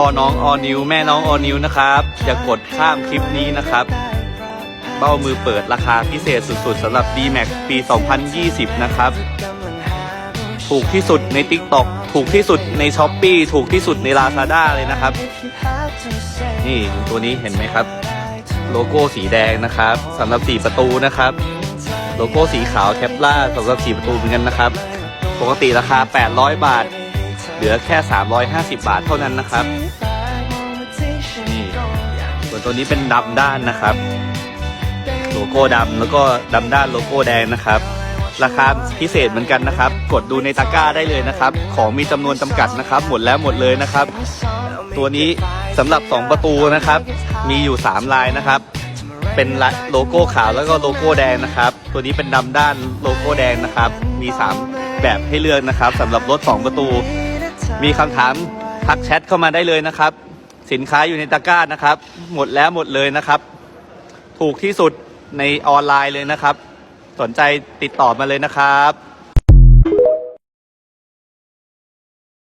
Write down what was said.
พ่อน้องออนิวแม่น้องออนิวนะครับอย่ากดข้ามคลิปนี้นะครับ เบ้ามือเปิดราคาพิเศษสุดๆสำหรับ D-Max ปี 2020 นะครับ ถูกที่สุดใน TikTok ถูกที่สุดใน s h อ p e e ถูกที่สุดใน Lazada เลยนะครับ นี่ตัวนี้เห็นไหมครับ โลโก้สีแดงนะครับสำหรับ 4 ประตูนะครับ โลโก้สีขาวแคปล่าสำหรับ 4 ประตูเหมือนกันนะครับ ปกติราคา 800 บาท เหลือแค่ 350 บาทเท่านั้นนะครับนี่ส่วนตัวนี้เป็นดำด้านนะครับ โลโก้ดำแล้วก็ดำด้านโลโก้แดงนะครับ ราคาพิเศษเหมือนกันนะครับ กดดูในตะกร้าได้เลยนะครับ ของมีจำนวนจำกัดนะครับ หมดแล้วหมดเลยนะครับ ตัวนี้สำหรับ 2 ประตูนะครับ มีอยู่ 3 ลายนะครับเป็นโลโก้ขาวแล้วก็โลโก้แดงนะครับ ตัวนี้เป็นดำด้านโลโก้แดงนะครับ มี 3 แบบให้เลือกนะครับสำหรับรถ 2 ประตู มีคำถามทักแชทเข้ามาได้เลยนะครับ สินค้าอยู่ในตะกร้านะครับ หมดแล้วหมดเลยนะครับ ถูกที่สุดในออนไลน์เลยนะครับ สนใจติดต่อมาเลยนะครับ